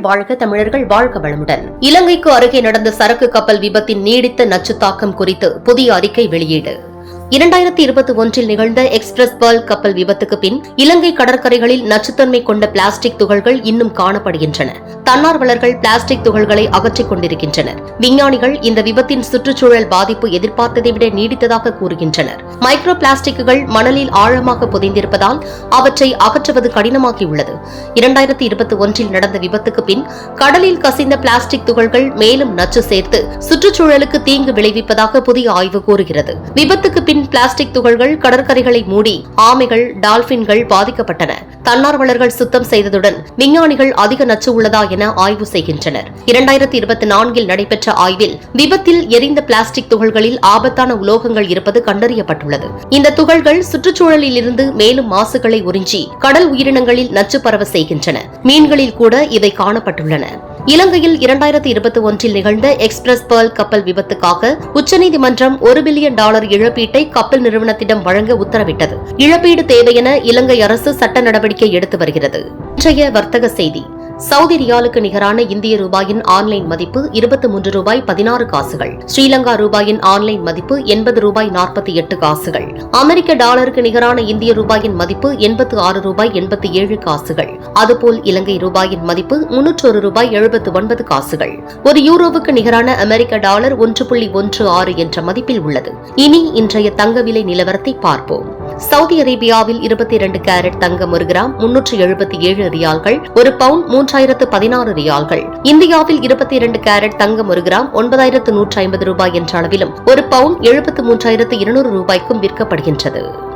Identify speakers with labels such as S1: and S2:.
S1: வாழ்க தமிழர்கள் வாழ்க வளமுடன். இலங்கைக்கு அருகே நடந்த சரக்கு கப்பல் விபத்தின் நீடித்த நச்சு தாக்கம் குறித்து புதிய அறிக்கை வெளியீடு. இரண்டாயிரத்தி இருபத்தி ஒன்றில் நிகழ்ந்த எக்ஸ்பிரஸ் பேர்ல் கப்பல் விபத்துக்கு பின் இலங்கை கடற்கரைகளில் நச்சுத்தன்மை கொண்ட பிளாஸ்டிக் துகள்கள் இன்னும் காணப்படுகின்றன. தன்னார்வலர்கள் பிளாஸ்டிக் துகள்களை அகற்றிக் கொண்டிருக்கின்றனர். விஞ்ஞானிகள் இந்த விபத்தின் சுற்றுச்சூழல் பாதிப்பு எதிர்பார்த்ததை விட நீடித்ததாக கூறுகின்றனர். மைக்ரோ பிளாஸ்டிக்குகள் மணலில் ஆழமாக புதைந்திருப்பதால் அவற்றை அகற்றுவது கடினமாகியுள்ளது. இரண்டாயிரத்தி இருபத்தி ஒன்றில் நடந்த விபத்துக்கு பின் கடலில் கசிந்த பிளாஸ்டிக் துகள்கள் மேலும் நச்சு சேர்த்து சுற்றுச்சூழலுக்கு தீங்கு விளைவிப்பதாக புதிய ஆய்வு கூறுகிறது. விபத்துக்கு பின் பிளாஸ்டிக் துகள்கள் கடற்கரைகளை மூடி ஆமைகள் டால்பின்கள் பாதிக்கப்பட்டன. தன்னார்வலர்கள் சுத்தம் செய்ததுடன் விஞ்ஞானிகள் அதிக நச்சு உள்ளதா என ஆய்வு செய்கின்றனர். இரண்டாயிரத்தி இருபத்தி நான்கில் நடைபெற்ற ஆய்வில் விபத்தில் எரிந்த பிளாஸ்டிக் துகள்களில் ஆபத்தான உலோகங்கள் இருப்பது கண்டறியப்பட்டுள்ளது. இந்த துகள்கள் சுற்றுச்சூழலில் இருந்து மேலும் மாசுகளை உறிஞ்சி கடல் உயிரினங்களில் நச்சு பரவ செய்கின்றன. மீன்களில் கூட இவை காணப்பட்டுள்ளன. இலங்கையில் இரண்டாயிரத்தி இருபத்தி ஒன்றில் நிகழ்ந்த எக்ஸ்பிரஸ் பேர்ல் கப்பல் விபத்துக்காக உச்சநீதிமன்றம் ஒரு பில்லியன் டாலர் இழப்பீட்டை கப்பல் நிறுவனத்திடம் வழங்க உத்தரவிட்டது. இழப்பீடு தேவை என இலங்கை அரசு சட்ட நடவடிக்கை எடுத்து வருகிறது. இன்றைய வர்த்தக செய்தி. சவுதி ரியாலுக்கு நிகரான இந்திய ரூபாயின் ஆன்லைன் மதிப்பு இருபத்தி மூன்று ரூபாய் பதினாறு காசுகள். ஸ்ரீலங்கா ரூபாயின் ஆன்லைன் மதிப்பு எண்பது ரூபாய் நாற்பத்தி எட்டு காசுகள். அமெரிக்க டாலருக்கு நிகரான இந்திய ரூபாயின் மதிப்பு எண்பத்து ஆறு ரூபாய் எண்பத்தி ஏழு காசுகள். அதுபோல் இலங்கை ரூபாயின் மதிப்பு முன்னூற்றொரு ரூபாய் எழுபத்து ஒன்பது காசுகள். ஒரு யூரோவுக்கு நிகரான அமெரிக்க டாலர் ஒன்று புள்ளி ஒன்று ஆறு என்ற மதிப்பில் உள்ளது. இனி இன்றைய தங்க விலை நிலவரத்தை பார்ப்போம். சவுதி அரேபியாவில் இருபத்தி இரண்டு கேரட் தங்கம் ஒரு கிராம் முன்னூற்று எழுபத்தி ஏழு ரியால்கள் ஒரு பவுண்ட் மூன்றாயிரத்து பதினாறு ரியால்கள். இந்தியாவில் இருபத்தி இரண்டு கேரட் தங்கம் ஒரு கிராம் ஒன்பதாயிரத்து நூற்றி ஐம்பது ரூபாய் என்ற அளவிலும் ஒரு பவுண்ட் எழுபத்து மூன்றாயிரத்து இருநூறு ரூபாய்க்கும் விற்கப்படுகின்றது.